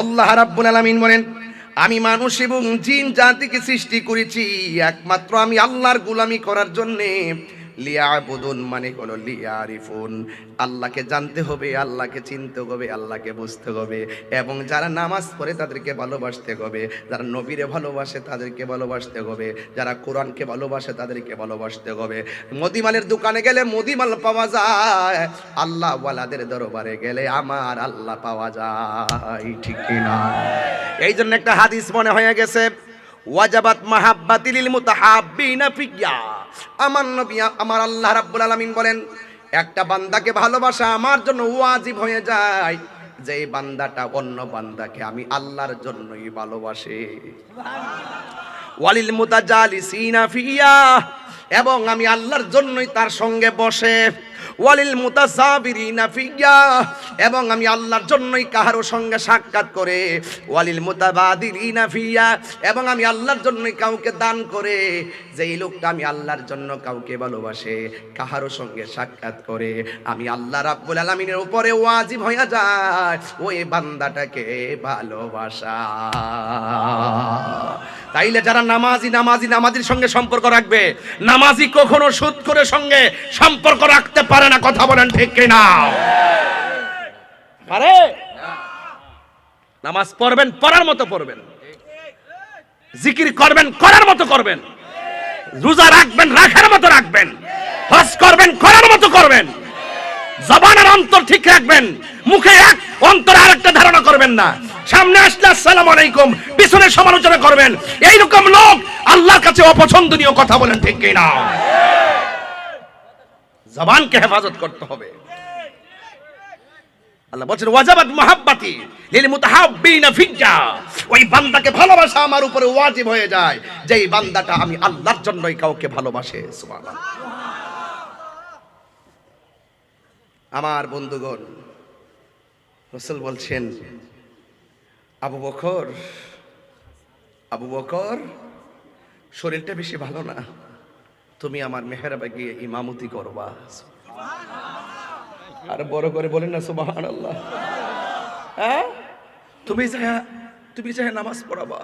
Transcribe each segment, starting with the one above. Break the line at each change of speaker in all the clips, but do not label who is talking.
আল্লাহ রাব্বুল আলামিন বলেন আমি মানুষ এবং জিন জাতিকে সৃষ্টি করেছি একমাত্র আমি আল্লাহর গোলামি করার জন্যে লিয়াবুদুন মানে হলো লিয়ারিফুন আল্লাহকে জানতে হবে আল্লাহকে চিনতে হবে আল্লাহকে বুঝতে হবে এবং যারা নামাজ পড়ে তাদেরকে ভালোবাসতে হবে যারা নবীরে ভালোবাসে তাদেরকে ভালোবাসতে হবে যারা কোরআনকে ভালোবাসে তাদেরকে ভালোবাসতে হবে মদিমালের দোকানে গেলে মদিমাল পাওয়া যায় আল্লাহ ওয়ালাদের দরবারে গেলে আমার আল্লাহ পাওয়া যায় ঠিক কিনা এই জন্য একটা হাদিস মনে হয়ে গেছে ওয়াজাবাত মাহাব্বাতিল মুতাহাব্বিনা ফিয়া আমার নবী আমার আল্লাহ রাব্বুল আলামিন বলেন একটা বান্দাকে ভালোবাসা আমার জন্য ওয়াজিব হয়ে যায় যে বান্দাটা অন্য বান্দাকে আমি আল্লাহর জন্যই ভালোবাসে ওয়ালিল মুতাজালিসিনা ফিয়া এবং আমি আল্লাহর জন্যই তার সঙ্গে বসে ওয়ালিল মুতাসাবিরিনা ফিয়া এবং আমি আল্লাহর জন্যই কাহারো সঙ্গে সাক্ষাৎ করে ওয়ালিল মুতাবাদিরিনা ফিয়া এবং আমি আল্লাহর জন্যই কাউকে দান করে যেই লোকটা আমি আল্লাহর জন্য কাউকে ভালোবাসে কাহারো সঙ্গে সাক্ষাৎ করে আমি আল্লাহ রাব্বুল আলামিনের উপরে ওয়াজিব হইয়া যায় ওই বান্দাটাকে ভালোবাসা তাইলে যারা নামাজি নামাজি নামাজির সঙ্গে সম্পর্ক রাখবে নামাজি কখনো সুদ করে সঙ্গে সম্পর্ক রাখতে পারে না কথা বলেন ঠিক কিনা পারে নামাজ পড়বেন পড়ার মতো পড়বেন জিকির করবেন করার মতো করবেন রোজা রাখবেন রাখার মতো রাখবেন হজ করবেন করার মতো করবেন জবানের অন্তর ঠিক রাখবেন মুখে এক অন্তর আর একটা ধারণা করবেন না সামনে আসলে আসসালাম আলাইকুম পিছনে সমালোচনা করবেন এইরকম লোক আল্লাহর কাছে অপছন্দনীয় কথা বলেন ঠিক কিনা জবানকে হেফাজত করতে হবে আল্লাহ বলছেন ওয়াজাবাত মাহাব্বাতি ওই বান্দাকে ভালোবাসা আমার উপরে ওয়াজিব হয়ে যায় যে বান্দাটা আমি আল্লাহর জন্যই কাউকে ভালোবাসে আমার বন্ধুগণ রসুল বলছেন আবু বকর আবু বকর শরীরটা বেশি ভালো না তুমি আমার মেহরাবে গিয়ে ইমামতি করবা আর বড় করে বলেন না সুবাহান আল্লাহ হ্যাঁ তুমি যা তুমি যা নামাজ পড়াবা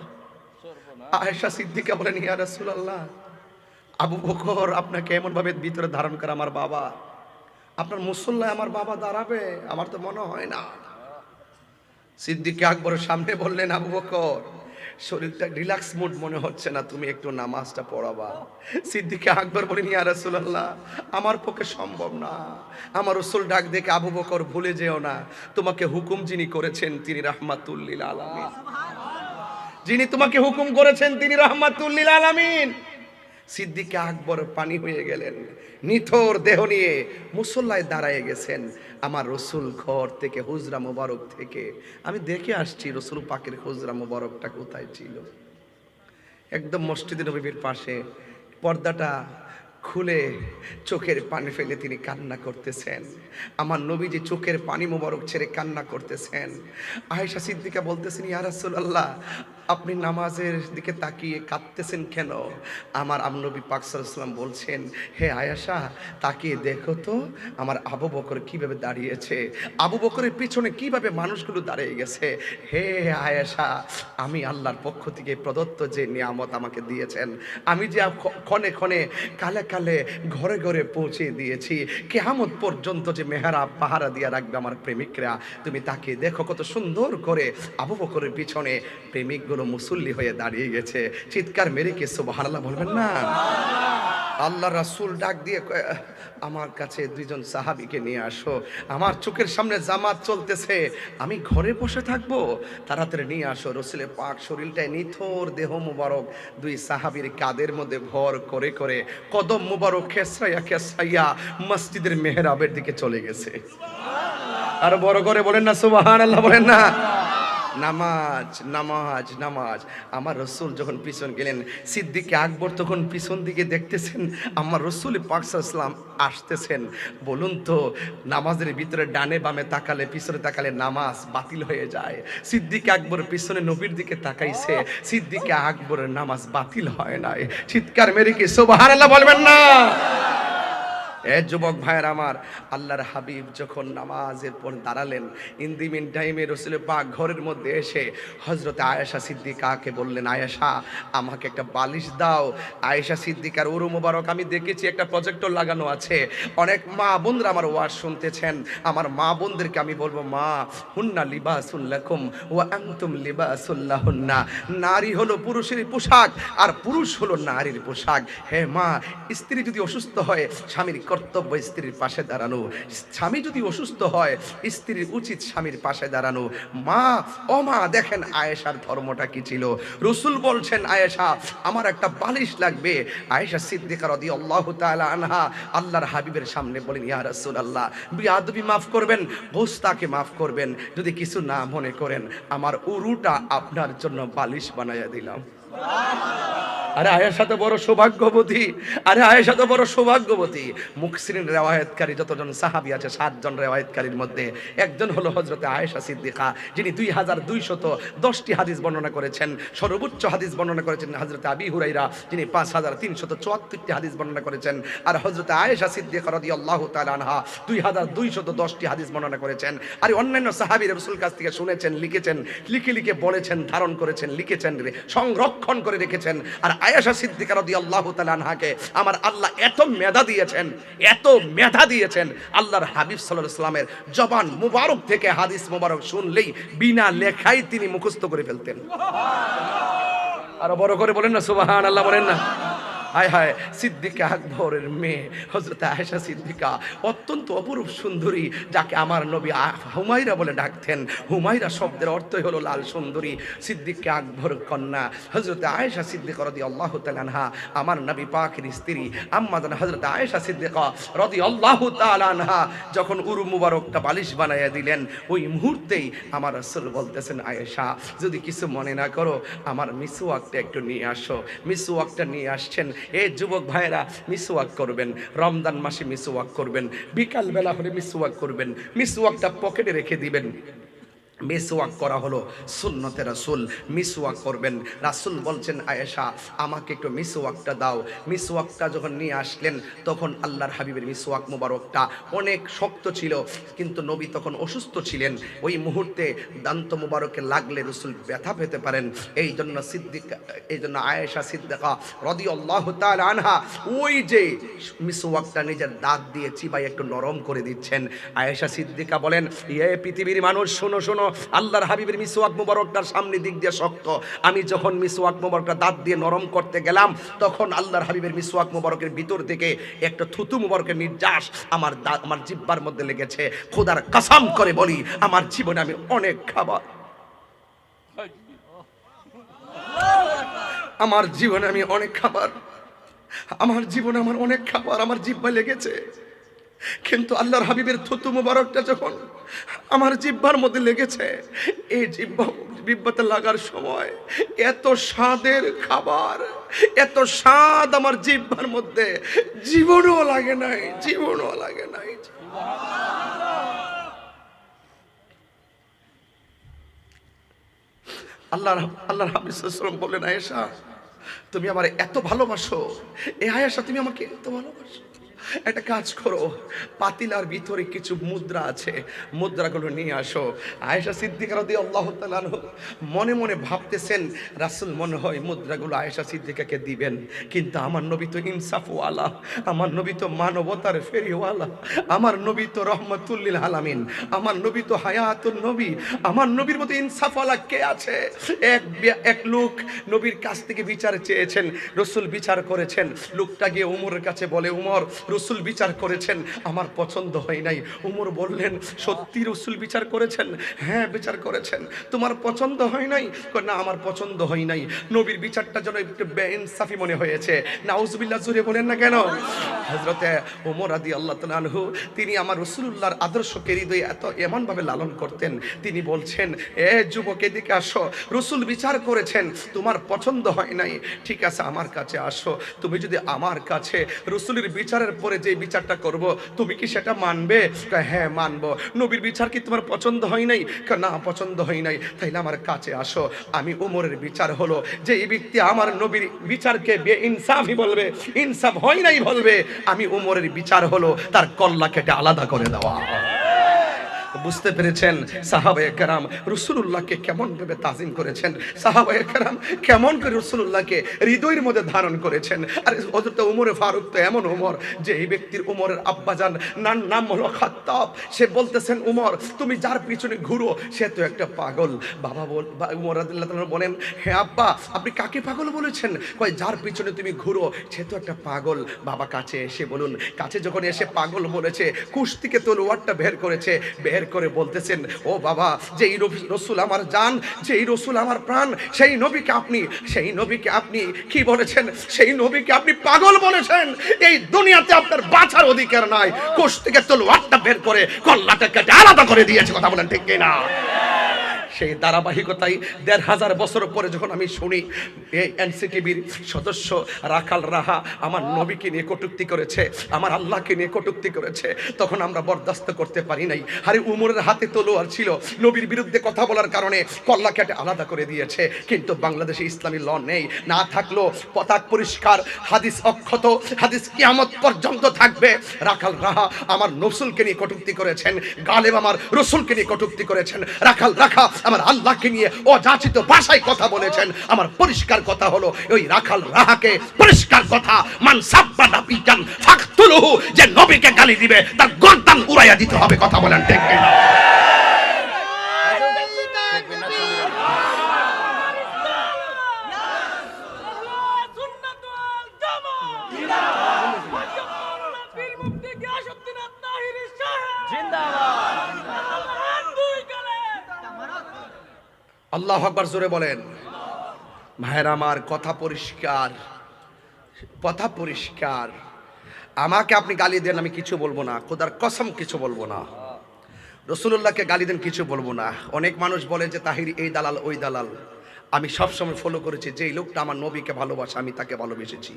আয়েশা সিদ্দিকা বলেন ইয়া রাসূলুল্লাহ আবু বকর আপনাকে ভাবে ভিতরে ধারণ করে আমার বাবা আপনার মুসল্লায় আমার বাবা দাঁড়াবে আমার তো মনে হয় না সিদ্দিকা আকবরের সামনে বললেন আবু বকর শরীরটা রিল্যাক্স মুড মনে হচ্ছে না তুমি একটু নামাজটা পড়াবা সিদ্দিকে আকবর বলি নিয়ে রসুল্লাহ আমার পক্ষে সম্ভব না আমার রসুল ডাক দেখে আবু বকর ভুলে যেও না তোমাকে হুকুম যিনি করেছেন তিনি রাহমাতুল্লিল আলমিন যিনি তোমাকে হুকুম করেছেন তিনি রহমাতুল্লিল আলমিন সিদ্দিকে আকবর পানি হয়ে গেলেন নিথর দেহ নিয়ে মুসল্লায় দাঁড়ায় গেছেন আমার রসুল ঘর থেকে হুজরা মোবারক থেকে আমি দেখে আসছি রসুল পাকের হুজরা মোবারকটা কোথায় ছিল একদম মসজিদ নবীর পাশে পর্দাটা খুলে চোখের পানি ফেলে তিনি কান্না করতেছেন আমার নবী যে চোখের পানি মোবারক ছেড়ে কান্না করতেছেন আয়েশা সিদ্দিকা বলতেছেন ইয়ারসুল্লাহ আল্লাহ আপনি নামাজের দিকে তাকিয়ে কাঁদতেছেন কেন আমার আমনবী পাকসালাম বলছেন হে আয়াসা তাকিয়ে দেখো তো আমার আবু বকর কিভাবে দাঁড়িয়েছে আবু বকরের পিছনে কিভাবে মানুষগুলো দাঁড়িয়ে গেছে হে আয়াসা আমি আল্লাহর পক্ষ থেকে প্রদত্ত যে নিয়ামত আমাকে দিয়েছেন আমি যে ক্ষণে ক্ষণে কালে কালে ঘরে ঘরে পৌঁছে দিয়েছি কেহামত পর্যন্ত যে মেহারা পাহারা দিয়ে রাখবে আমার প্রেমিকরা তুমি তাকিয়ে দেখো কত সুন্দর করে আবু বকরের পিছনে প্রেমিকগুলো লোকগুলো মুসল্লি হয়ে দাঁড়িয়ে গেছে চিৎকার মেরে কে সোবাহানাল্লাহ বলবেন না আল্লাহ রাসুল ডাক দিয়ে আমার কাছে দুইজন সাহাবিকে নিয়ে আসো আমার চোখের সামনে জামাত চলতেছে আমি ঘরে বসে থাকবো তাড়াতাড়ি নিয়ে আসো রসুলে পাক শরীরটায় নিথর দেহ মুবারক দুই সাহাবির কাদের মধ্যে ভর করে করে কদম মুবারক খেসরাইয়া খেসরাইয়া মসজিদের মেহরাবের দিকে চলে গেছে আর বড় করে বলেন না সুবাহান আল্লাহ বলেন না নামাজ নামাজ নামাজ আমার রসুল যখন পিছন গেলেন সিদ্দিকে আকবর তখন পিছন দিকে দেখতেছেন আমার রসুল পাকসাল্লাম আসতেছেন বলুন তো নামাজের ভিতরে ডানে বামে তাকালে পিছনে তাকালে নামাজ বাতিল হয়ে যায় সিদ্দিকে আকবর পিছনে নবীর দিকে তাকাইছে সিদ্দিকে আকবরের নামাজ বাতিল হয় নাই চিৎকার মেরে কি সোবাহান বলবেন না এ যুবক ভাইয়ের আমার আল্লাহর হাবিব যখন নামাজের পর দাঁড়ালেন ইন্দিমিন টাইমে রসুল পাক ঘরের মধ্যে এসে হজরতে আয়েশা সিদ্দিকাকে বললেন আয়েশা আমাকে একটা বালিশ দাও আয়েশা সিদ্দিকার উরু মুবারক আমি দেখেছি একটা প্রজেক্টর লাগানো আছে অনেক মা বোনরা আমার ওয়াজ শুনতেছেন আমার মা বোনদেরকে আমি বলবো মা হুন্না লিবাসুল্লাকুম ও আংতুম হুন্না নারী হলো পুরুষের পোশাক আর পুরুষ হলো নারীর পোশাক হে মা স্ত্রী যদি অসুস্থ হয় স্বামীর কর্তব্য স্ত্রীর পাশে দাঁড়ানো স্বামী যদি অসুস্থ হয় স্ত্রীর উচিত স্বামীর পাশে দাঁড়ানো মা ও মা দেখেন আয়েশার ধর্মটা কি ছিল রসুল বলছেন আয়েশা আমার একটা বালিশ লাগবে আয়েশা সিদ্দিকার অদি আল্লাহ আনহা আল্লাহর হাবিবের সামনে বলেন ইয়া রসুল আল্লাহ বিয়াদবি মাফ করবেন গোস্তাকে মাফ করবেন যদি কিছু না মনে করেন আমার উরুটা আপনার জন্য বালিশ বানাইয়া দিলাম আরে আয়ের সাথে বড় সৌভাগ্যবতী আরে আয়ের সাথে বড় সৌভাগ্যবতী মুকসিন রেওয়ায়তকারী যতজন সাহাবি আছে সাতজন রেওয়ায়তকারীর মধ্যে একজন হলো হজরতে আয়েশা সিদ্দিকা যিনি দুই হাজার দুইশত দশটি হাদিস বর্ণনা করেছেন সর্বোচ্চ হাদিস বর্ণনা করেছেন হজরতে আবি হুরাইরা যিনি পাঁচ হাজার তিনশত চুয়াত্তরটি হাদিস বর্ণনা করেছেন আর হজরতে আয়েশা সিদ্দিকা রদি আল্লাহ তালানহা দুই হাজার দুইশত দশটি হাদিস বর্ণনা করেছেন আর অন্যান্য সাহাবি রসুল কাছ থেকে শুনেছেন লিখেছেন লিখে লিখে বলেছেন ধারণ করেছেন লিখেছেন সংরক্ষণ সংরক্ষণ করে রেখেছেন আর আয়াশা সিদ্দিকা রদি আল্লাহ তালাকে আমার আল্লাহ এত মেধা দিয়েছেন এত মেধা দিয়েছেন আল্লাহর হাবিব সাল্লাহ ইসলামের জবান মুবারক থেকে হাদিস মুবারক শুনলেই বিনা লেখাই তিনি মুখস্থ করে ফেলতেন আরো বড় করে বলেন না সুবাহান আল্লাহ বলেন না হায় হায় সিদ্দিকা আকবরের মেয়ে হজরত আয়েশা সিদ্দিকা অত্যন্ত অপরূপ সুন্দরী যাকে আমার নবী হুমাইরা বলে ডাকতেন হুমাইরা শব্দের অর্থই হলো লাল সুন্দরী সিদ্দিকা আকবর কন্যা হজরত আয়েশা সিদ্দিক রদি আল্লাহ তালানহা আমার নবী পাকের স্ত্রী আম্মাদান হজরত আয়েশা সিদ্দিকা রদি আল্লাহ তালানহা যখন উরু মুবারকটা বালিশ বানাইয়া দিলেন ওই মুহূর্তেই আমার রসুল বলতেছেন আয়েশা যদি কিছু মনে না করো আমার মিসওয়াকটা একটু নিয়ে আসো মিসওয়াকটা নিয়ে আসছেন এ যুবক ভাইয়েরা ওয়াক করবেন রমজান মাসে মিস ওয়াক করবেন বিকালবেলা হলে ওয়াক করবেন মিস ওয়াকটা পকেটে রেখে দিবেন মিসওয়াক করা হলো সুন্নতে রাসুল মিসওয়াক করবেন রাসুল বলছেন আয়েশা আমাকে একটু মিসওয়াকটা দাও মিসওয়াকটা যখন নিয়ে আসলেন তখন আল্লাহর হাবিবের মিসওয়াক মোবারকটা অনেক শক্ত ছিল কিন্তু নবী তখন অসুস্থ ছিলেন ওই মুহূর্তে দান্ত মোবারকে লাগলে রসুল ব্যথা পেতে পারেন এই জন্য সিদ্দিক এই জন্য আয়েশা সিদ্দিকা রদি আল্লাহ আনহা ওই যে মিসওয়াকটা নিজের দাঁত দিয়ে চিবাই একটু নরম করে দিচ্ছেন আয়েশা সিদ্দিকা বলেন ইয়ে পৃথিবীর মানুষ শোনো শোনো আল্লাহর হাবিবের মিসওয়াক মুবারকটার সামনে দিক দিয়ে শক্ত আমি যখন মিসওয়াক মুবারকটা দাঁত দিয়ে নরম করতে গেলাম তখন আল্লাহর হাবিবের মিসওয়াক মুবারকের ভিতর থেকে একটা থুতু মুবারকের নির্যাস আমার আমার জিব্বার মধ্যে লেগেছে খোদার কাসাম করে বলি আমার জীবনে আমি অনেক খাবার আমার জীবনে আমি অনেক খাবার আমার জীবনে আমার অনেক খাবার আমার জিব্বা লেগেছে কিন্তু আল্লাহর হাবিবের থুতু মুবারকটা যখন আমার জিব্বার মধ্যে লেগেছে এই জিব্বা জিব্বাতে লাগার সময় এত স্বাদের খাবার এত স্বাদ আমার জিব্বার মধ্যে জীবনও লাগে নাই জীবনও লাগে নাই আল্লাহ আল্লাহ হাবিসাম বলেন আয়েশা তুমি আমার এত ভালোবাসো এ আয়েশা তুমি আমাকে এত ভালোবাসো একটা কাজ করো পাতিলার ভিতরে কিছু মুদ্রা আছে মুদ্রাগুলো নিয়ে আসো আয়েশা সিদ্দিকার দিয়ে আল্লাহ তালু মনে মনে ভাবতেছেন রাসুল মনে হয় মুদ্রাগুলো আয়েশা সিদ্দিকাকে দিবেন কিন্তু আমার নবী তো ইনসাফওয়ালা আমার নবী তো মানবতার ফেরিওয়ালা আমার নবী তো রহমতুল্লিল আলামিন আমার নবী তো হায়াতুল নবী আমার নবীর মতো ইনসাফওয়ালা কে আছে এক এক লোক নবীর কাছ থেকে বিচার চেয়েছেন রসুল বিচার করেছেন লোকটা গিয়ে উমরের কাছে বলে উমর রসুল বিচার করেছেন আমার পছন্দ হয় নাই উমর বললেন সত্যি রসুল বিচার করেছেন হ্যাঁ বিচার করেছেন তোমার পছন্দ হয় নাই না আমার পছন্দ হয় নাই নবীর বিচারটা যেন একটু বেইনসাফি মনে হয়েছে নাউজবিল্লা জুড়ে বলেন না কেন হজরতে ওমর আদি আল্লাহ তালহু তিনি আমার রসুল্লাহর আদর্শকে হৃদয়ে এত এমনভাবে লালন করতেন তিনি বলছেন এ যুবক এদিকে আসো রসুল বিচার করেছেন তোমার পছন্দ হয় নাই ঠিক আছে আমার কাছে আসো তুমি যদি আমার কাছে রসুলের বিচারের উপরে যে বিচারটা করব তুমি কি সেটা মানবে হ্যাঁ মানব নবীর বিচার কি তোমার পছন্দ হয় নাই না পছন্দ হয় নাই তাইলে আমার কাছে আসো আমি উমরের বিচার হলো যে এই ব্যক্তি আমার নবীর বিচারকে বে ইনসাফই বলবে ইনসাফ হয় নাই বলবে আমি উমরের বিচার হলো তার কল্লা কেটে আলাদা করে দেওয়া বুঝতে পেরেছেন সাহাবায়ে কেরাম কেমন ভাবে তাজিম করেছেন সাহাবায়ে কেরাম কেমন করে রসুল্লাহকে হৃদয়ের মধ্যে ধারণ করেছেন আর হজরত উমরে ফারুক তো এমন উমর যে এই ব্যক্তির উমরের আব্বা যান নার নাম হলো খাত্তাব সে বলতেছেন উমর তুমি যার পিছনে ঘুরো সে তো একটা পাগল বাবা বল উমর রাদিল্লাহ বলেন হ্যাঁ আব্বা আপনি কাকে পাগল বলেছেন কয় যার পিছনে তুমি ঘুরো সে তো একটা পাগল বাবা কাছে এসে বলুন কাছে যখন এসে পাগল বলেছে কুশ থেকে ওয়ারটা বের করেছে বের বের করে বলতেছেন ও বাবা যেই নবী রসুল আমার যান যেই রসুল আমার প্রাণ সেই নবীকে আপনি সেই নবীকে আপনি কি বলেছেন সেই নবীকে আপনি পাগল বলেছেন এই দুনিয়াতে আপনার বাঁচার অধিকার নাই কোষ থেকে তোলোয়ারটা বের করে কল্লাটা কেটে আলাদা করে দিয়েছে কথা বলেন ঠিক না সেই ধারাবাহিকতাই দেড় হাজার বছর পরে যখন আমি শুনি এই এনসিটিভির সদস্য রাখাল রাহা আমার নবীকে নিয়ে কটুক্তি করেছে আমার আল্লাহকে নিয়ে কটুক্তি করেছে তখন আমরা বরদাস্ত করতে পারি নাই আরে উমরের হাতে তলোয়ার ছিল নবীর বিরুদ্ধে কথা বলার কারণে কল্লা আলাদা করে দিয়েছে কিন্তু বাংলাদেশে ইসলামী ল নেই না থাকলেও পতাক পরিষ্কার হাদিস অক্ষত হাদিস কিয়ামত পর্যন্ত থাকবে রাখাল রাহা আমার নসুলকে নিয়ে কটুক্তি করেছেন গালেব আমার রসুলকে নিয়ে কটুক্তি করেছেন রাখাল রাখা আমার আল্লাহকে নিয়ে অযাচিত ভাষায় কথা বলেছেন আমার পরিষ্কার কথা হলো ওই রাখাল রাহাকে পরিষ্কার কথা মান সাব্বা নাবিকান ফাকতুলহু যে নবীকে গালি দিবে তার গর্দান উড়াইয়া দিতে হবে কথা বলেন ঠিক কিনা আল্লাহ আকবর জোরে বলেন ভাইয়ের আমার কথা পরিষ্কার কথা পরিষ্কার আমাকে আপনি গালি দেন আমি কিছু বলবো না খোদার কসম কিছু বলবো না রসুল্লাহকে গালি দেন কিছু বলবো না অনেক মানুষ বলে যে তাহির এই দালাল ওই দালাল আমি সবসময় ফলো করেছি যেই লোকটা আমার নবীকে ভালোবাসে আমি তাকে ভালোবেসেছি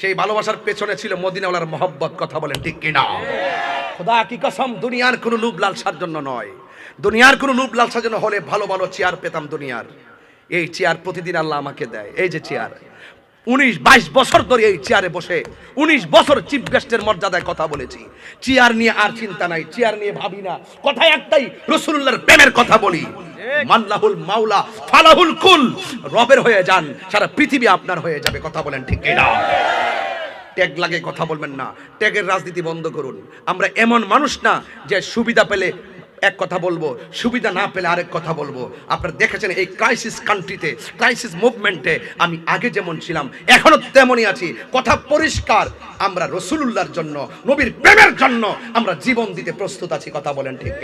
সেই ভালোবাসার পেছনে ছিল মদিনাওয়ালার মহব্বত কথা বলেন ঠিক কিনা খোদা কি কসম দুনিয়ার কোনো লালসার জন্য নয় দুনিয়ার কোনো লোভ লালসা যেন হলে ভালো ভালো চেয়ার পেতাম দুনিয়ার এই চেয়ার প্রতিদিন আল্লাহ আমাকে দেয় এই যে চেয়ার উনিশ বাইশ বছর ধরে এই চেয়ারে বসে উনিশ বছর চিফ গেস্টের মর্যাদায় কথা বলেছি চেয়ার নিয়ে আর চিন্তা নাই চেয়ার নিয়ে ভাবি না কথা একটাই রসুল্লার প্রেমের কথা বলি মাল্লাহুল মাওলা ফালাহুল কুল রবের হয়ে যান সারা পৃথিবী আপনার হয়ে যাবে কথা বলেন ঠিক না ট্যাগ লাগে কথা বলবেন না ট্যাগের রাজনীতি বন্ধ করুন আমরা এমন মানুষ না যে সুবিধা পেলে এক কথা বলবো সুবিধা না পেলে আরেক কথা বলবো আপনারা দেখেছেন এই ক্রাইসিস কান্ট্রিতে ক্রাইসিস মুভমেন্টে আমি আগে যেমন ছিলাম এখনো তেমনই আছি কথা পরিষ্কার আমরা রসুলুল্লার জন্য নবীর প্রেমের জন্য আমরা জীবন দিতে প্রস্তুত আছি কথা বলেন ঠিক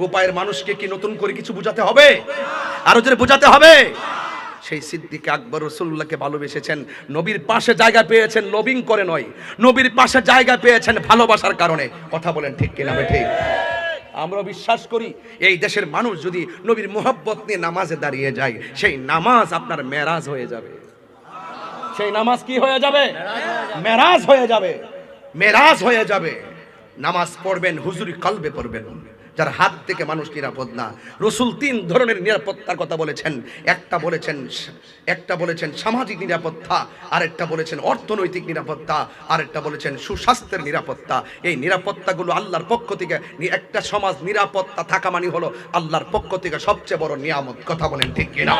গোপায়ের মানুষকে কি নতুন করে কিছু বোঝাতে হবে আরো যদি বোঝাতে হবে সেই সিদ্দিক আকবর রসুল্লাহকে ভালোবেসেছেন নবীর পাশে জায়গা পেয়েছেন লবিং করে নয় নবীর পাশে জায়গা পেয়েছেন ভালোবাসার কারণে কথা বলেন ঠিক কিনা ঠিক আমরা বিশ্বাস করি এই দেশের মানুষ যদি নবীর মোহাব্বত নিয়ে নামাজে দাঁড়িয়ে যায় সেই নামাজ আপনার মেরাজ হয়ে যাবে সেই নামাজ কি হয়ে যাবে মেরাজ হয়ে যাবে মেরাজ হয়ে যাবে নামাজ পড়বেন হুজুরি কালবে পড়বেন যার হাত থেকে মানুষ নিরাপদ না রসুল তিন ধরনের নিরাপত্তার কথা বলেছেন একটা বলেছেন একটা বলেছেন সামাজিক নিরাপত্তা আরেকটা বলেছেন অর্থনৈতিক নিরাপত্তা আরেকটা বলেছেন সুস্বাস্থ্যের নিরাপত্তা এই নিরাপত্তাগুলো আল্লাহর পক্ষ থেকে একটা সমাজ নিরাপত্তা থাকা মানে হলো আল্লাহর পক্ষ থেকে সবচেয়ে বড় নিয়ামত কথা বলেন ঠিক কিনা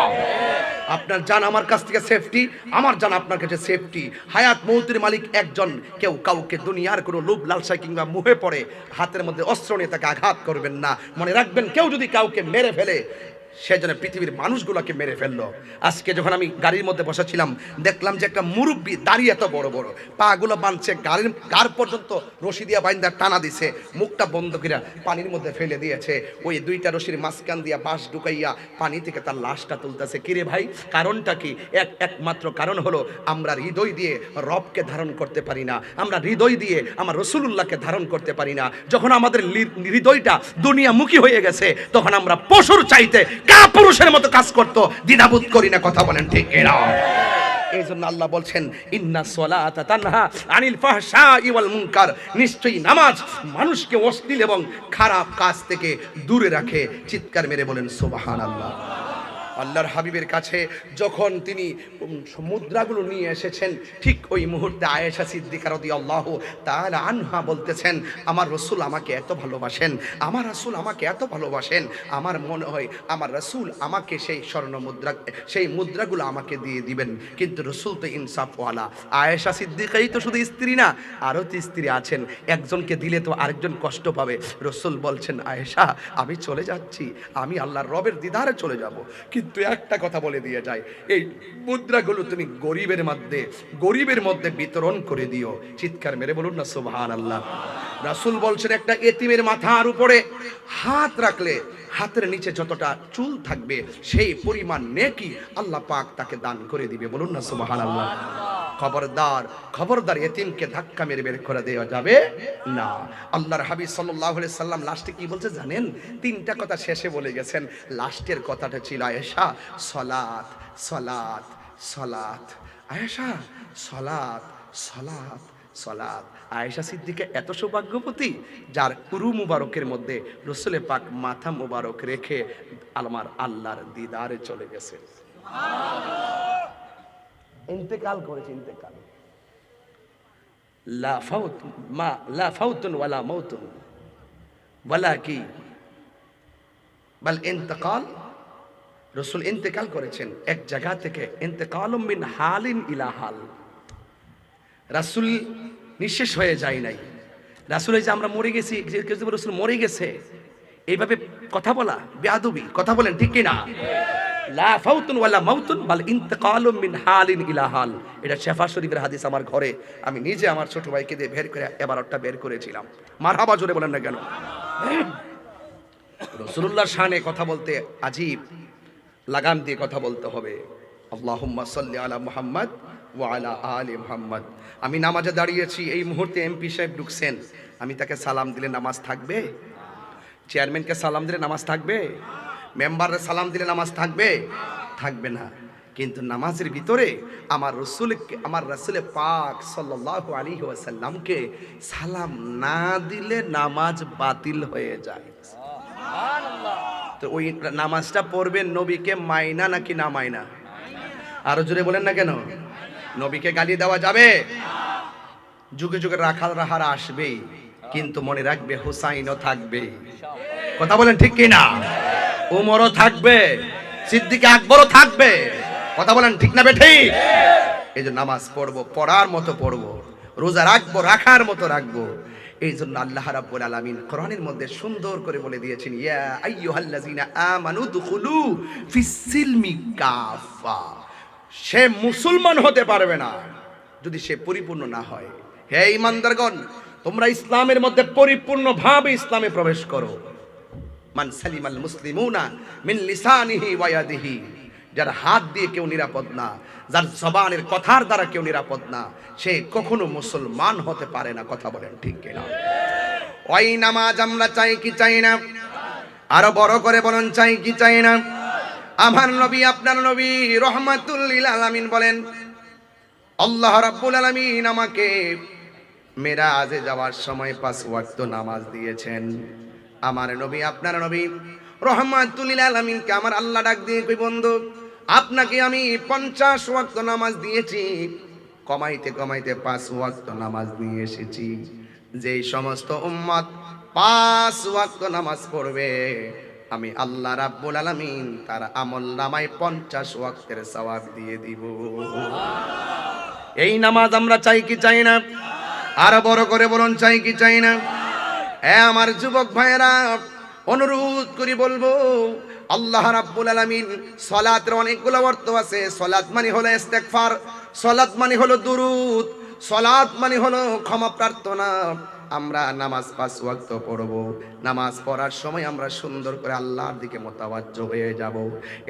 আপনার জান আমার কাছ থেকে সেফটি আমার জান আপনার কাছে সেফটি হায়াত মৌতির মালিক একজন কেউ কাউকে দুনিয়ার কোনো লোভ লালসা কিংবা মুহে পড়ে হাতের মধ্যে অস্ত্র নিয়ে তাকে আঘাত করবেন না মনে রাখবেন কেউ যদি কাউকে মেরে ফেলে সেজন্য পৃথিবীর মানুষগুলোকে মেরে ফেললো আজকে যখন আমি গাড়ির মধ্যে বসেছিলাম দেখলাম যে একটা মুরব্বী দাঁড়িয়ে এত বড় বড় পা গুলো বাঁধছে গাড়ির গার পর্যন্ত রশি দিয়া বাইন্দা টানা দিছে মুখটা বন্ধ করিয়া পানির মধ্যে ফেলে দিয়েছে ওই দুইটা রশির মাঝখান দিয়া বাঁশ ঢুকাইয়া পানি থেকে তার লাশটা তুলতেছে কিরে ভাই কারণটা কি এক একমাত্র কারণ হলো আমরা হৃদয় দিয়ে রবকে ধারণ করতে পারি না আমরা হৃদয় দিয়ে আমার রসুলুল্লাহকে ধারণ করতে পারি না যখন আমাদের হৃদয়টা দুনিয়ামুখী হয়ে গেছে তখন আমরা পশুর চাইতে কা মতো কাজ করত দ্বিধাবোধ করি না কথা বলেন ঠিক এরা এই জন্য আল্লাহ বলছেন ইন্না সলাতা তানহা আনিল ফাহশা ওয়াল মুনকার নিশ্চয়ই নামাজ মানুষকে অশ্লীল এবং খারাপ কাজ থেকে দূরে রাখে চিৎকার মেরে বলেন সুবহানাল্লাহ আল্লাহ আল্লাহর হাবিবের কাছে যখন তিনি মুদ্রাগুলো নিয়ে এসেছেন ঠিক ওই মুহূর্তে আয়েশা সিদ্দিকারদি আল্লাহ তার আনহা বলতেছেন আমার রসুল আমাকে এত ভালোবাসেন আমার রসুল আমাকে এত ভালোবাসেন আমার মনে হয় আমার রসুল আমাকে সেই স্বর্ণ মুদ্রা সেই মুদ্রাগুলো আমাকে দিয়ে দিবেন কিন্তু রসুল তো ইনসাফওয়ালা আয়েশা সিদ্দিকাই তো শুধু স্ত্রী না আরও তো স্ত্রী আছেন একজনকে দিলে তো আরেকজন কষ্ট পাবে রসুল বলছেন আয়েশা আমি চলে যাচ্ছি আমি আল্লাহর রবের দিদারে চলে যাব কিন্তু কিন্তু একটা কথা বলে দিয়ে যায় এই মুদ্রাগুলো তুমি গরিবের মধ্যে গরিবের মধ্যে বিতরণ করে দিও চিৎকার মেরে বলুন না সোভান আল্লাহ রাসুল বলছেন একটা এতিমের মাথার উপরে হাত রাখলে হাতের নিচে যতটা চুল থাকবে সেই পরিমাণ নেকি আল্লাহ পাক তাকে দান করে দিবে বলুন না সোভান আল্লাহ খবরদার খবরদার এতিমকে ধাক্কা মেরে বের করে দেওয়া যাবে না আল্লাহর হাবিব সাল্লাহ সাল্লাম লাস্টে কি বলছে জানেন তিনটা কথা শেষে বলে গেছেন লাস্টের কথাটা ছিল আয়েশা সলাত সলাত সলাত আয়েশা সলাত সলাত সলাত আয়েশা সিদ্দিকা এত সৌভাগ্যপতি যার কুরু মুবারকের মধ্যে রসুলে পাক মাথা মুবারক রেখে আলমার আল্লাহর দিদারে চলে গেছে ইন্তেকাল করেছে ইন্তেকাল লা ফাউত মা লা ফাউতুন ওয়ালা মাউতুন ওয়ালা কি ইন্তেকাল ইন্তেকাল করেছেন এক জায়গা থেকে ইন্তেকাল মিন রাসুল নিঃশেষ হয়ে যায় নাই রাসুল যে আমরা মরে গেছি রসুল মরে গেছে এইভাবে কথা বলা বেয়াদবি কথা বলেন ঠিক কিনা না লা ফাউতুন ওয়ালা এটা শেফা শরীফের হাদিস আমার ঘরে আমি নিজে আমার ছোট ভাইকে দিয়ে বের করে বের করেছিলাম বলেন না কেন কথা বলতে আজীব লাগাম দিয়ে কথা বলতে হবে আল্লাহুম্মা সাল্লি আলা ওয়ালা আমি নামাজে দাঁড়িয়েছি এই মুহূর্তে এমপি সাহেব ঢুকছেন আমি তাকে সালাম দিলে নামাজ থাকবে চেয়ারম্যানকে সালাম দিলে নামাজ থাকবে মেম্বাররা সালাম দিলে নামাজ থাকবে থাকবে না কিন্তু নামাজের ভিতরে আমার রসুল আমার রসুলে পাক সাল্লাহ আলী ওয়াসাল্লামকে সালাম না দিলে নামাজ বাতিল হয়ে যায় তো ওই নামাজটা পড়বেন নবীকে মাইনা নাকি না মাইনা আরো জোরে বলেন না কেন নবীকে গালি দেওয়া যাবে যুগে যুগে রাখাল রাহার আসবেই কিন্তু মনে রাখবে হুসাইনও থাকবে কথা বলেন ঠিক কিনা না উমরও থাকবে সিদ্দিকে আকবরও থাকবে কথা বলেন ঠিক না বেঠি এই যে নামাজ পড়বো পড়ার মতো পড়বো রোজা রাখবো রাখার মতো রাখবো এই জন্য আল্লাহ রাব্বুল আলামিন কোরআনের মধ্যে সুন্দর করে বলে দিয়েছেন ইয়া আইয়ুহাল্লাযিনা আমানু দুখুলু ফিসসিলমি কাফা সে মুসলমান হতে পারবে না যদি সে পরিপূর্ণ না হয় হে ইমানদারগণ তোমরা ইসলামের মধ্যে পরিপূর্ণভাবে ইসলামে প্রবেশ করো মান সালিমাল মুসলিমুনা মিন লিসানিহি ইয়াদিহি যার হাত দিয়ে কেউ নিরাপদ না যার জবানের কথার দ্বারা কেউ নিরাপদ না সে কখনো মুসলমান হতে পারে না কথা বলেন ঠিক না ওই নামাজ আমরা চাই কি চাই না আরো বড় করে বলুন চাই কি চাই না আমার নবী আপনার নবী লিল আলামিন বলেন আল্লাহ রাব্বুল আলামিন আমাকে মেরাজে যাওয়ার সময় পাঁচ ওয়াক্ত নামাজ দিয়েছেন আমার নবী আপনার নবী রহমাতুল আলমিনকে আমার আল্লাহ ডাক দিয়ে কই বন্ধু আপনাকে আমি পঞ্চাশ ওয়াক্ত নামাজ দিয়েছি কমাইতে কমাইতে পাঁচ ওয়াক্ত নামাজ নিয়ে এসেছি যেই সমস্ত উম্মত পাঁচ ওয়াক্ত নামাজ পড়বে আমি আল্লাহ রাব্বুল আলামিন তার আমল নামায় পঞ্চাশ ওয়াক্তের সওয়াব দিয়ে দিব এই নামাজ আমরা চাই কি চাই না আর বড় করে বলুন চাই কি চাই না হ্যাঁ আমার যুবক ভাইয়েরা অনুরোধ করি বলবো আল্লাহ রাব্বুল আলামিন সলাতের অনেকগুলো অর্থ আছে সলাত মানে হলো ইস্তেগফার সলাত মানে হলো দুরুদ সলাত মানে হলো ক্ষমা প্রার্থনা আমরা নামাজ পাঁচ ওয়াক্ত পড়ব নামাজ পড়ার সময় আমরা সুন্দর করে আল্লাহর দিকে মোতাবাজ্য হয়ে যাব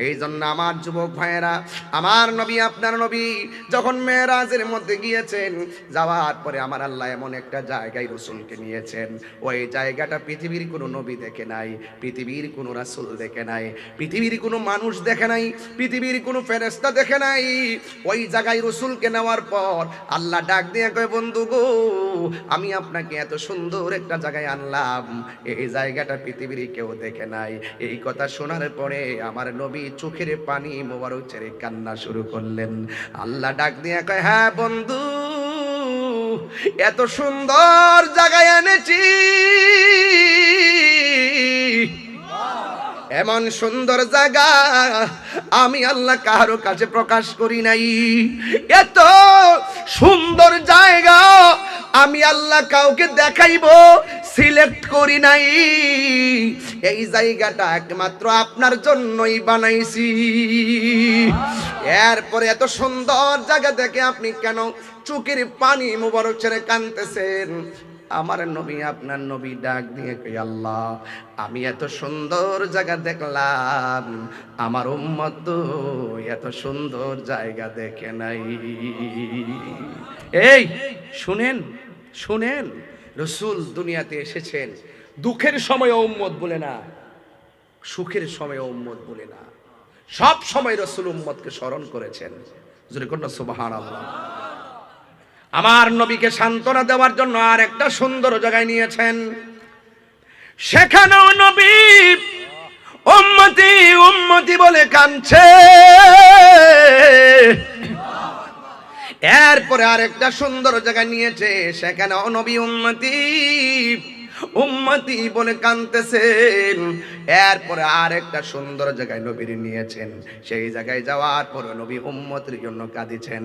এই জন্য আমার যুবক ভাইয়েরা আমার নবী আপনার নবী যখন মেয়েরাজের মধ্যে গিয়েছেন যাওয়ার পরে আমার আল্লাহ এমন একটা জায়গায় রসুলকে নিয়েছেন ওই জায়গাটা পৃথিবীর কোনো নবী দেখে নাই পৃথিবীর কোনো রাসুল দেখে নাই পৃথিবীর কোনো মানুষ দেখে নাই পৃথিবীর কোনো ফেরেস্তা দেখে নাই ওই জায়গায় রসুলকে নেওয়ার পর আল্লাহ ডাক দিয়ে কয় বন্ধু গো আমি আপনাকে এত সুন্দর একটা জায়গায় আনলাম এই জায়গাটা পৃথিবীর কেউ দেখে নাই এই কথা শোনার পরে আমার নবী চোখের পানি মোবারক ছেড়ে কান্না শুরু করলেন আল্লাহ ডাক দিয়ে কয় হ্যাঁ বন্ধু এত সুন্দর জায়গায় এনেছি এমন সুন্দর জায়গা আমি আল্লাহ কারো কাছে প্রকাশ করি নাই এত সুন্দর জায়গা আমি আল্লাহ কাউকে দেখাইব সিলেক্ট করি নাই এই জায়গাটা একমাত্র আপনার জন্যই বানাইছি এরপরে এত সুন্দর জায়গা থেকে আপনি কেন চুকির পানি মুবারক ছেড়ে কানতেছেন আমার নবী আপনার নবী ডাক দিয়ে কই আল্লাহ আমি এত সুন্দর জায়গা দেখলাম আমার উম্মত এত সুন্দর জায়গা দেখে নাই এই শুনেন শোনেন রসুল দুনিয়াতে এসেছেন দুঃখের সময় উম্মত বলে না সুখের সময় উম্মত বলে না সব সময় রসুল উম্মতকে স্মরণ করেছেন আমার নবীকে সান্ত্বনা দেওয়ার জন্য আর একটা সুন্দর জায়গায় নিয়েছেন সেখানেও নবী উম্মতি উম্মতি বলে কাঁদছে এরপরে আরেকটা সুন্দর জায়গা নিয়েছে সেখানে অনবী উন্নতি উম্মতি বলে কানতেছেন এরপরে আর একটা সুন্দর জায়গায় নবীর নিয়েছেন সেই জায়গায় যাওয়ার পরে নবী উম্মতির জন্য কাঁদিছেন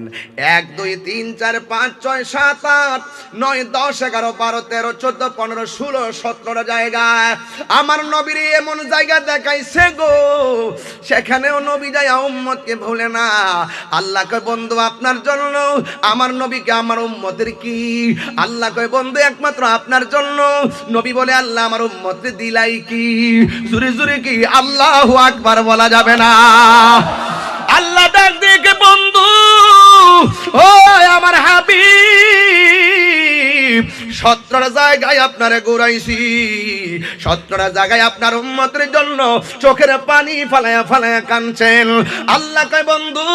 এক দুই তিন চার পাঁচ ছয় সাত আট নয় দশ এগারো বারো তেরো চোদ্দ পনেরো ষোলো সতেরো জায়গায় আমার নবীর এমন জায়গা দেখাইছে গো সেখানেও নবী যায় উম্মতকে ভুলে না আল্লাহ কয় বন্ধু আপনার জন্য আমার নবীকে আমার উম্মতের কি আল্লাহ কয় বন্ধু একমাত্র আপনার জন্য নবী বলে আল্লাহ আমার উম্মত দিলাই কি জুরে জুরে কি আল্লাহ আকবার বলা যাবে না আল্লাহ ডাক দেখে বন্ধু ও আমার হাবি সত্রর জায়গায় আপনার গোড়াইছি সত্রর জায়গায় আপনার উন্মতের জন্য চোখের পানি ফালায়া ফালায়া কানছেন আল্লাহ কয় বন্ধু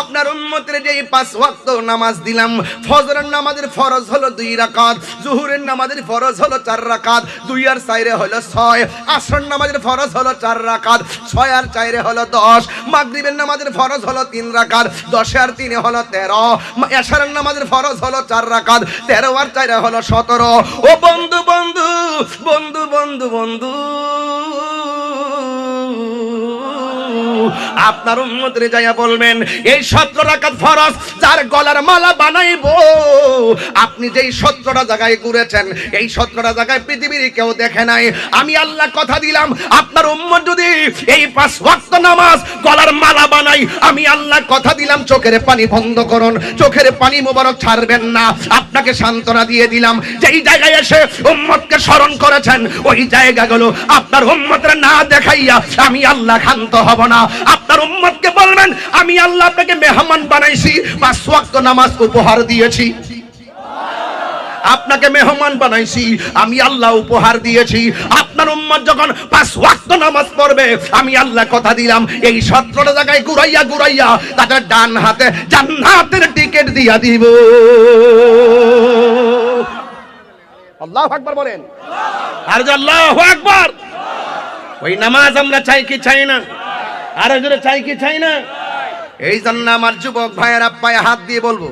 আপনার উন্মতের যেই পাঁচ ওয়াক্ত নামাজ দিলাম ফজরের নামাজের ফরজ হলো দুই রাকাত জুহুরের নামাজের ফরজ হলো চার রাকাত দুই আর চাইরে হলো ছয় আসর নামাজের ফরজ হলো চার রাকাত ছয় আর চাইরে হলো দশ মাগরিবের নামাজের ফরজ হলো তিন রাকাত দশে আর তিনে হলো তেরো এশারের নামাজের ফরজ হলো চার রাকাত তেরো আর চাই পায়রা হলো সতেরো ও বন্ধু বন্ধু বন্ধু বন্ধু বন্ধু আপনার উন্মতরে যাইয়া বলবেন এই সত্র রাকাত ফরস যার গলার মালা বানাইব আপনি যেই সত্রটা জায়গায় করেছেন এই সত্রটা জায়গায় পৃথিবীর কেউ দেখে নাই আমি আল্লাহ কথা দিলাম আপনার উম্মত যদি এই পাঁচ ওয়াক্ত নামাজ গলার মালা বানাই আমি আল্লাহ কথা দিলাম চোখের পানি বন্ধ করুন চোখের পানি মোবারক ছাড়বেন না আপনাকে সান্ত্বনা দিয়ে দিলাম যেই জায়গায় এসে উম্মতকে স্মরণ করেছেন ওই জায়গাগুলো আপনার উম্মতরা না দেখাইয়া আমি আল্লাহ ক্ষান্ত হব না আপনার উম্মতকে বলবেন আমি আল্লাহ আপনাকে মেহমান বানাইছি পাঁচ ওয়াক্ত নামাজ উপহার দিয়েছি আপনাকে মেহমান বানাইছি আমি আল্লাহ উপহার দিয়েছি আপনার উম্মত যখন পাঁচ ওয়াক্ত নামাজ পড়বে আমি আল্লাহ কথা দিলাম এই সত্রটা জায়গায় ঘুরাইয়া ঘুরাইয়া তাদের ডান হাতে জান্নাতের টিকিট দিয়া দিব আল্লাহ আকবার বলেন আর আল্লাহ আকবার ওই নামাজ আমরা চাই কি চাই না আরেকজনে চাই কি চাই না এই জন্য আমার যুবক ভাইয়ের পায়ে হাত দিয়ে বলবো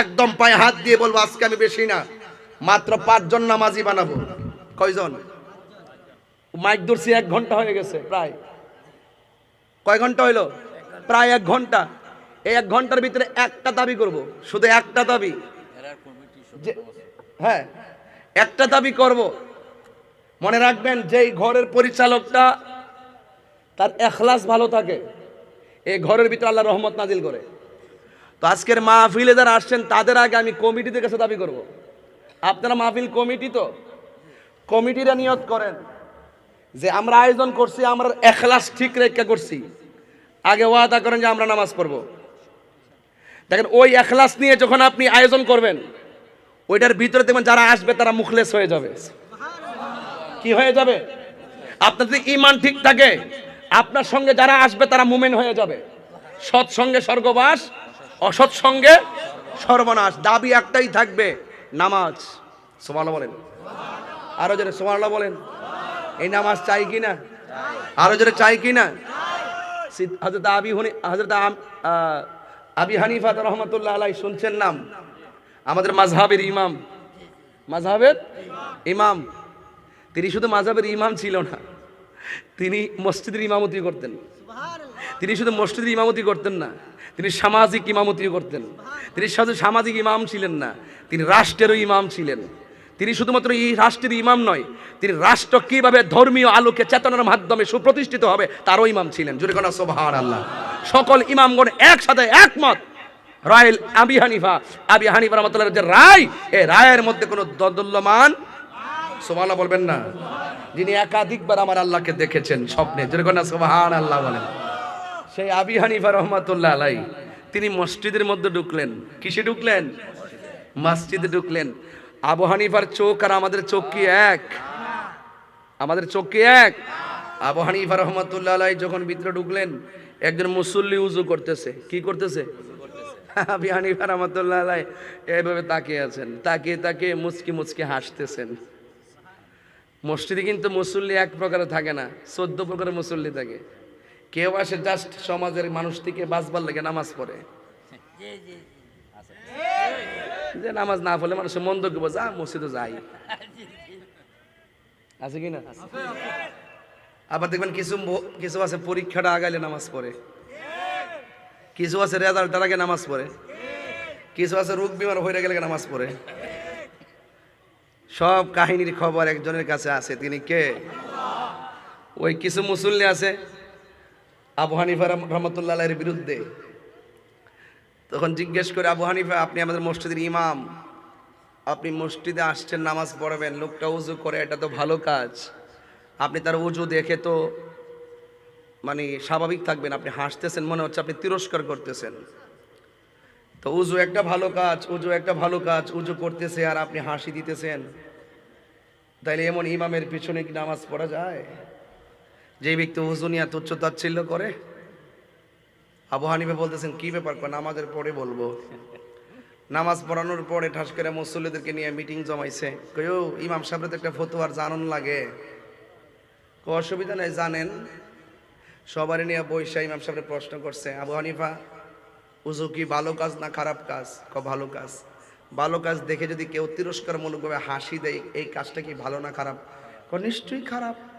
একদম পায়ে হাত দিয়ে বলবো আজকে আমি বেশি না মাত্র পাঁচজন নামাজি বানাবো কয়জন মাইক ধরছি এক ঘন্টা হয়ে গেছে প্রায় কয় ঘন্টা হইলো প্রায় এক ঘন্টা এই এক ঘন্টার ভিতরে একটা দাবি করব শুধু একটা দাবি হ্যাঁ একটা দাবি করব মনে রাখবেন যেই ঘরের পরিচালকটা তার এখলাস ভালো থাকে এই ঘরের ভিতরে আল্লাহ রহমত নাজিল করে তো আজকের মাহফিলে যারা আসছেন তাদের আগে আমি কমিটিদের কাছে দাবি করব। আপনারা মাহফিল কমিটি তো কমিটিরা নিয়ত করেন যে আমরা আয়োজন করছি আমরা এখলাস ঠিক রেখা করছি আগে ওয়াদা করেন যে আমরা নামাজ পড়ব দেখেন ওই এখলাস নিয়ে যখন আপনি আয়োজন করবেন ওইটার ভিতরে দেখবেন যারা আসবে তারা মুখলেস হয়ে যাবে কি হয়ে যাবে আপনাদের ইমান ঠিক থাকে আপনার সঙ্গে যারা আসবে তারা মুমেন হয়ে যাবে সৎ সঙ্গে স্বর্গবাস অসৎ সঙ্গে সর্বনাশ দাবি একটাই থাকবে নামাজ সোমাল্লা বলেন আরো যারা সোমাল্লা বলেন এই নামাজ চাই কি না আরো যারা চাই কি না হজরত আবি হনি হজরত আবি হানিফাত রহমতুল্লাহ আলাই শুনছেন নাম আমাদের মাঝহাবের ইমাম মাঝহাবের ইমাম তিনি শুধু মাঝহাবের ইমাম ছিল না তিনি মসজিদের ইমামতি করতেন তিনি শুধু মসজিদের ইমামতি করতেন না তিনি সামাজিক ইমামতিও করতেন তিনি শুধু সামাজিক ইমাম ছিলেন না তিনি রাষ্ট্রেরও ইমাম ছিলেন তিনি শুধুমাত্র এই রাষ্ট্রের ইমাম নয় তিনি রাষ্ট্র কীভাবে ধর্মীয় আলোকে চেতনার মাধ্যমে সুপ্রতিষ্ঠিত হবে তারও ইমাম ছিলেন জুড়ে জুরিকনা সোভার আল্লাহ সকল ইমামগণ একসাথে একমত রায়েল আবি হানিফা আবি হানিফা রহমতুল্লাহ যে রায় এ রায়ের মধ্যে কোনো দদুল্যমান সোমানা বলবেন না যিনি একাধিকবার আমার আল্লাহকে দেখেছেন স্বপ্নে যেরকম না সোহান আল্লাহ বলেন সেই আবি হানিফা রহমতুল্লাহ আলাই তিনি মসজিদের মধ্যে ঢুকলেন কিসে ঢুকলেন মসজিদে ঢুকলেন আবু হানিফার চোখ আর আমাদের চোখ কি এক আমাদের চোখ কি এক আবু হানিফা রহমতুল্লাহ আলাই যখন ভিতরে ঢুকলেন একজন মুসল্লি উজু করতেছে কি করতেছে আবি হানিফা রহমতুল্লাহ আলাই এভাবে তাকিয়ে আছেন তাকিয়ে তাকিয়ে মুচকি মুচকি হাসতেছেন মসজিদে কিন্তু মুসল্লি এক প্রকারে থাকে না চোদ্দ প্রকারের মুসল্লি থাকে কেউ আসে জাস্ট সমাজের মানুষ থেকে বাঁচবার লাগে নামাজ পড়ে আচ্ছা। যে নামাজ না পড়লে মানুষের মন্দ করবো যা মসজিদে যাই আছে কি না আবার দেখবেন কিছু কিছু আছে পরীক্ষাটা আগাইলে নামাজ পড়ে কিছু আছে রেজাল্ট আগে নামাজ পড়ে কিছু আছে রোগ বিমার হয়ে গেলে নামাজ পড়ে সব কাহিনীর খবর একজনের কাছে আছে তিনি কে ওই কিছু মুসল্লি আছে আবু হানিফা এর বিরুদ্ধে তখন জিজ্ঞেস করে আবু হানিফা আপনি আমাদের মসজিদের ইমাম আপনি মসজিদে আসছেন নামাজ পড়বেন লোকটা উজু করে এটা তো ভালো কাজ আপনি তার উজু দেখে তো মানে স্বাভাবিক থাকবেন আপনি হাসতেছেন মনে হচ্ছে আপনি তিরস্কার করতেছেন তো উজু একটা ভালো কাজ উজু একটা ভালো কাজ উজু করতেছে আর আপনি হাসি দিতেছেন তাইলে এমন ইমামের পিছনে কি নামাজ পড়া যায় যে ব্যক্তি উজু নিয়ে তুচ্ছ তাচ্ছিল্য করে আবু হানিফে বলতেছেন কি ব্যাপার নামাজের পরে বলবো নামাজ পড়ানোর পরে ঠাস করে মুসল্লিদেরকে নিয়ে মিটিং জমাইছে কেউ ইমাম সাহেবের তো একটা ফতুয়ার জানুন লাগে অসুবিধা নেই জানেন সবারই নিয়ে বৈশা ইমাম সাহেবের প্রশ্ন করছে আবু হানিফা উজু কি ভালো কাজ না খারাপ কাজ ক ভালো কাজ ভালো কাজ দেখে যদি কেউ তিরস্কারমূলকভাবে হাসি দেয় এই কাজটা কি ভালো না খারাপ ক নিশ্চয়ই খারাপ